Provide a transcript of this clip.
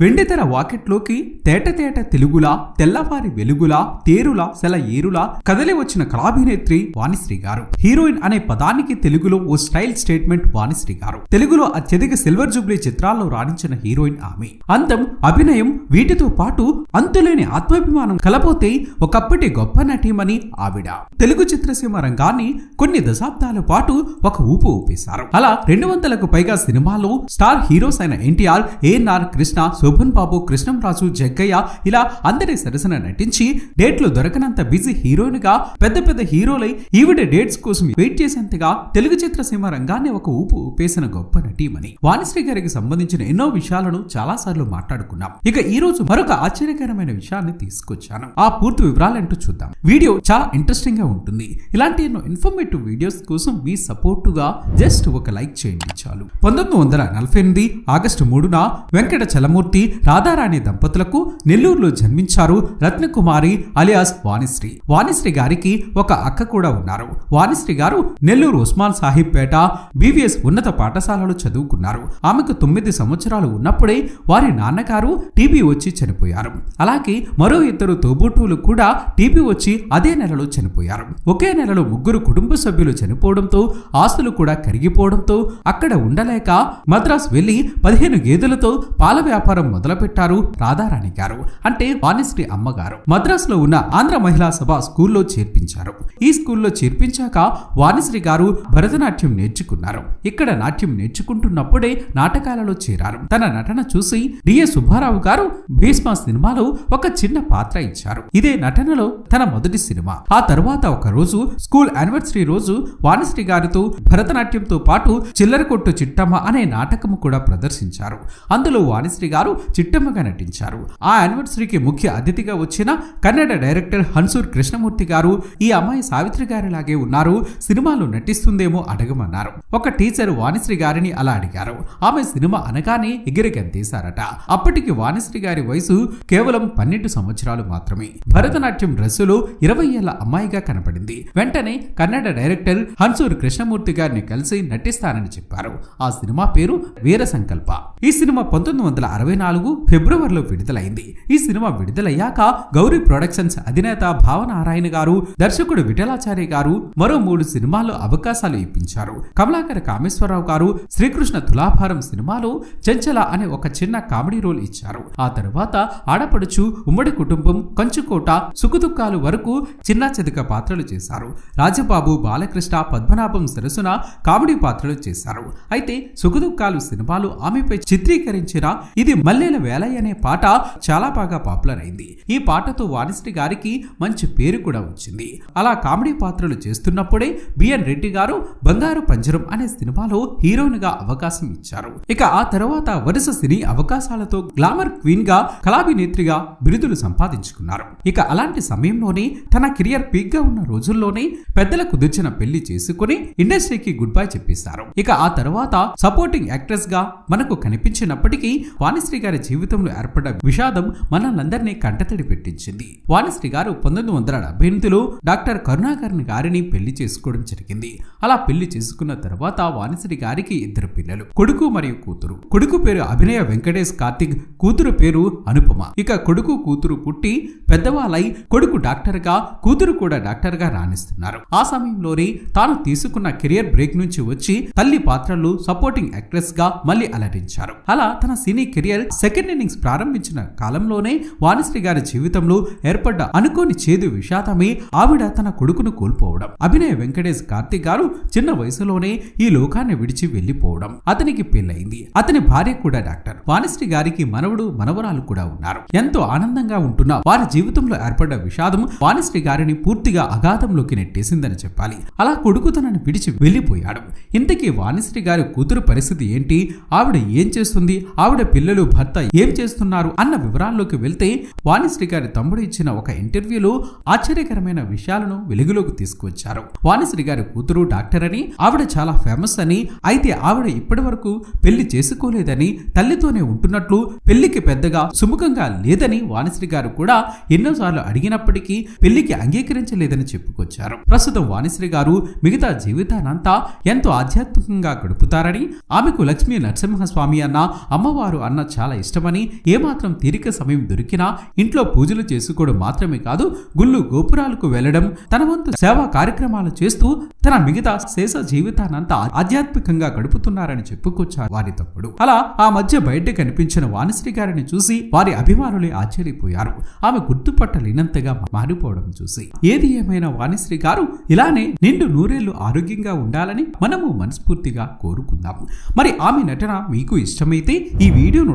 వెండితెర వాకెట్లోకి తేట తేట తెలుగులా తెల్లవారి వెలుగులా తేరులా సెల ఏరులా కదలి వచ్చిన కళాభినేత్రి వాణిశ్రీ గారు. హీరోయిన్ అనే పదానికి తెలుగులో ఓ స్టైల్ స్టేట్మెంట్ వాణిశ్రీ గారు. తెలుగులో అత్యధిక సిల్వర్ జూబ్లీ చిత్రాల్లో రాణించిన హీరోయిన్ ఆమె. అంతం అభినయం వీటితో పాటు అంతులేని ఆత్మాభిమానం కలపోతే ఒకప్పటి గొప్ప నటీమని ఆవిడ. తెలుగు చిత్రసీమ రంగాన్ని కొన్ని దశాబ్దాల పాటు ఒక ఊపు ఊపేశారు. అలా రెండు వందలకు పైగా సినిమాల్లో స్టార్ హీరోస్ అయిన ఎన్టీఆర్ ఏఎన్ఆర్ కృష్ణ శోభన్ బాబు కృష్ణంరాజు జగ్గయ్య ఇలా అందరి సరసన నటించి డేట్లు దొరకనంత బిజీ హీరోయిన్గా పెద్ద పెద్ద హీరోలై ఈవిడ డేట్స్ కోసం వెయిట్ చేసేంతగా తెలుగు చిత్రసీమ రంగాన్ని ఒక ఊపు ఊపేసిన గొప్ప నటీమని వాణిశ్రీ గారికి సంబంధించిన ఎన్నో విషయాలను చాలా సార్లు మాట్లాడుకున్నాం. ఇక ఈ రోజు మరొక ఆశ్చర్యకరమైన విషయాన్ని తీసుకొచ్చాను. ఆ పూర్తి వివరాలంటూ చూద్దాం. వీడియో చాలా ఇంట్రెస్టింగ్గా ఉంటుంది. ఇలాంటి ఎన్నో ఇన్ఫర్మేటివ్ వీడియోస్ కోసం మీ సపోర్టుగా జస్ట్ ఒక లైక్ చేయండి చాలు. పంతొమ్మిది వందల నలభై ఎనిమిది ఆగస్టు మూడున వెంకట చలమూర్తి రాధారాణి దంపతులకు నెల్లూరులో జన్మించారు రత్నకుమారి అలియాస్ వాణిశ్రీ. వాణిశ్రీ గారికి ఒక అక్క కూడా ఉన్నారు. వాణిశ్రీ గారు నెల్లూరు ఉస్మాన్ సాహిబ్ పేట బీవీఎస్ ఉన్నత పాఠశాలలో చదువుకున్నారు. ఆమెకు తొమ్మిది సంవత్సరాలు ఉన్నప్పుడే వారి నాన్నగారు టీబీ వచ్చి చనిపోయారు. అలాగే మరో ఇద్దరు తోబుట్టువులు కూడా టీబీ వచ్చి అదే నెలలో చనిపోయారు. ఒకే నెలలో ముగ్గురు కుటుంబ సభ్యులు చనిపోవడంతో ఆస్తులు కూడా కరిగిపోవడంతో అక్కడ ఉండలేక మద్రాస్ వెళ్ళి పదిహేను గేదెలతో పాల వ్యాపారం మొదలుపెట్టారు రాధారాణి గారు. అంటే వాణిశ్రీ అమ్మగారు. మద్రాసులో ఉన్న ఆంధ్ర మహిళా సభ స్కూల్లో చేర్పించారు. ఈ స్కూల్లో చేర్పించాక వాణిశ్రీ గారు భరతనాట్యం నేర్చుకున్నారు. ఇక్కడ నాట్యం నేర్చుకుంటున్నప్పుడే నాటకాలలో చేరారు. తన నటన చూసి డిఏ సుబ్బారావు గారు భీష్మ సినిమాలో ఒక చిన్న పాత్ర ఇచ్చారు. ఇదే నటనలో తన మొదటి సినిమా. ఆ తర్వాత ఒక రోజు స్కూల్ యానివర్సరీ రోజు వాణిశ్రీ గారితో భరతనాట్యంతో పాటు చిల్లర కొట్టు చిట్టమ్మ అనే నాటకము కూడా ప్రదర్శించారు. అందులో వాణిశ్రీ గారు చిట్టమ్మగా నటించారు. ఆ యానివర్సరీకి ముఖ్య అతిథిగా వచ్చిన కన్నడ డైరెక్టర్ హన్సూర్ కృష్ణమూర్తి గారు ఈ అమ్మాయి సావిత్రి గారిలాగే ఉన్నారు. సినిమాలో నటిస్తుందేమో అడగమన్నారు. ఒక టీచర్ వాణిశ్రీ గారిని అలా అడిగారు. ఆమె సినిమా అనగానే ఎగిరిగంతేశారట. అప్పటికి వాణిశ్రీ గారి వయసు కేవలం పన్నెండు సంవత్సరాలు మాత్రమే. భరతనాట్యం డ్రెస్సులో ఇరవై ఏళ్ళ అమ్మాయిగా కనపడింది. వెంటనే కన్నడ డైరెక్టర్ హన్సూర్ కృష్ణమూర్తి గారిని కలిసి నటిస్తానని చెప్పారు. ఆ సినిమా పేరు వీర సంకల్ప ఈ సినిమా పంతొమ్మిది వందల అరవై నాలుగు ఫిబ్రవరిలో విడుదలైంది. ఈ సినిమా విడుదలయ్యాక గౌరీ ప్రొడక్షన్స్ అధినేత భావనారాయణ గారు దర్శకుడు విఠలాచార్య గారు మరో మూడు సినిమాల్లో అవకాశాలు ఇప్పించారు. కమలాకర కామేశ్వరరావు గారు శ్రీకృష్ణ తులాభారం సినిమాలో చెంచల అనే ఒక చిన్న కామెడీ రోల్ ఇచ్చారు. ఆ తరువాత ఆడపడుచు ఉమ్మడి కుటుంబం కంచుకోట సుఖదుఖాలు వరకు చిన్న చితక పాత్రలు చేశారు. రాజబాబు బాలకృష్ణ పద్మనాభం సరసున కామెడీ పాత్రలు చేశారు. అయితే సుఖదుఖాలు సినిమాలు ఆమెపై చిత్రీకరించిన ఇది మల్లెల వేలయ్య అనే పాట చాలా బాగా పాపులర్ అయింది. ఈ పాటతో వాణిశ్రీ గారికి మంచి పేరు కూడా వచ్చింది. అలా కామెడీ పాత్రలు చేస్తున్నప్పుడే బిఎన్ రెడ్డి గారు బంగారు పంజరం అనే సినిమాలో హీరోయిన్గా అవకాశం ఇచ్చారు. ఇక ఆ తర్వాత వరుస సినీ అవకాశాలతో గ్లామర్ క్వీన్గా కళాభినేత్రిగా బిరుదులు సంపాదించుకున్నారు. ఇక అలాంటి సమయంలోనే తన కెరియర్ పీక్గా ఉన్న రోజుల్లోనే పెద్దల కుదిర్చిన పెళ్ళి చేసుకుని ఇండస్ట్రీకి గుడ్ బై చెప్పేశారు. ఇక ఆ తర్వాత సపోర్టింగ్ యాక్ట్రెస్గా మనకు కనిపించినప్పటికీ వాణిశ్రీ గారి జీవితంలో ఏర్పడ్డ విషాదం మనల్ందరినీ కంటతడి పెట్టించింది. వాణిశ్రీ గారు పంతొమ్మిది వందల డెబ్బై ఎనిమిదిలో డాక్టర్ కరుణాకరణ్ గారిని పెళ్ళి చేసుకోవడం జరిగింది. అలా పెళ్ళి చేసుకున్న తర్వాత వాణిశ్రీ గారికి ఇద్దరు పిల్లలు కొడుకు మరియు కూతురు. కొడుకు పేరు అభినయ వెంకటేష్ కార్తిక్ కూతురు పేరు అనుపమ. ఇక కొడుకు కూతురు పుట్టి పెద్దవాళ్ళై కొడుకు డాక్టర్గా కూతురు కూడా డాక్టర్గా రాణిస్తున్నారు. ఆ సమయంలోనే తాను తీసుకున్న కెరియర్ బ్రేక్ నుంచి వచ్చి తల్లి పాత్రలు సపోర్టింగ్ యాక్ట్రెస్గా మళ్ళీ అలరించారు. అలా తన సినీ కెరియర్ సెకండ్ ఇన్నింగ్స్ ప్రారంభించిన కాలంలోనే వాణిశ్రీ గారి జీవితంలో ఏర్పడ్డ అనుకోని చేదు విషాదమే ఆవిడ తన కొడుకును కోల్పోవడం. అభినయ వెంకటేష్ కార్తిక్ గారు చిన్న వయసులోనే ఈ లోకాన్ని విడిచి వెళ్ళిపోవడం అతనికి పెళ్ళయింది. అతని భార్య కూడా డాక్టర్. వాణిశ్రీ గారికి మనవడు మనవరాలు కూడా ఉన్నారు. ఎంతో ఆనందంగా ఉంటున్న వారి జీవితంలో ఏర్పడ్డ విషాదం వాణిశ్రీ గారిని పూర్తిగా అగాధంలోకి నెట్టేసిందని చెప్పాలి. అలా కొడుకు తనని విడిచి వెళ్ళిపోయాడు ఇంతకీ వాణిశ్రీ గారి కూతురు పరిస్థితి ఏంటి? ఆవిడ ఏం చేస్తుంది? ఆవిడ పిల్లలు భర్త ఏం చేస్తున్నారు అన్న వివరాల్లోకి వెళ్తే వాణిశ్రీ గారి తమ్ముడు ఇచ్చిన ఒక ఇంటర్వ్యూలో ఆశ్చర్యకరమైన విషయాలను వెలుగులోకి తీసుకువచ్చారు. వాణిశ్రీ గారి కూతురు డాక్టర్ అని ఆవిడ చాలా ఫేమస్ అని అయితే ఆవిడ ఇప్పటి వరకు పెళ్ళి చేసుకోలేదని తల్లితోనే ఉంటున్నట్లు పెళ్ళికి పెద్దగా సుముఖంగా లేదని వాణిశ్రీ గారు కూడా ఎన్నోసార్లు అడిగినప్పటికీ పెళ్ళికి అంగీకరించలేదని చెప్పుకొచ్చారు. ప్రస్తుతం వాణిశ్రీ గారు మిగతా జీవితానంతా ఎంతో ఆధ్యాత్మికంగా గడుపుతారని ఆమెకు లక్ష్మీ నరసింహస్వామి అన్న అమ్మవారు అన్న చాలా చాలా ఇష్టమని ఏమాత్రం తీరిక సమయం దొరికినా ఇంట్లో పూజలు చేసుకోవడం మాత్రమే కాదు గుళ్ళు గోపురాలకు వెళ్ళడం తన వంతు సేవా కార్యక్రమాలు చేస్తూ తన మిగతా శేష జీవితానంతా ఆధ్యాత్మికంగా గడుపుతున్నారని చెప్పుకొచ్చారు వారి తమ్ముడు. అలా ఆ మధ్య బయట కనిపించిన వాణిశ్రీ గారిని చూసి వారి అభిమానులే ఆశ్చర్యపోయారు. ఆమె గుర్తుపట్టలేనంతగా మారిపోవడం చూసి. ఏది ఏమైనా వాణిశ్రీ గారు ఇలానే నిండు నూరేళ్ళు ఆరోగ్యంగా ఉండాలని మనము మనస్ఫూర్తిగా కోరుకుందాం. మరి ఆమె నటన మీకు ఇష్టమైతే ఈ వీడియోను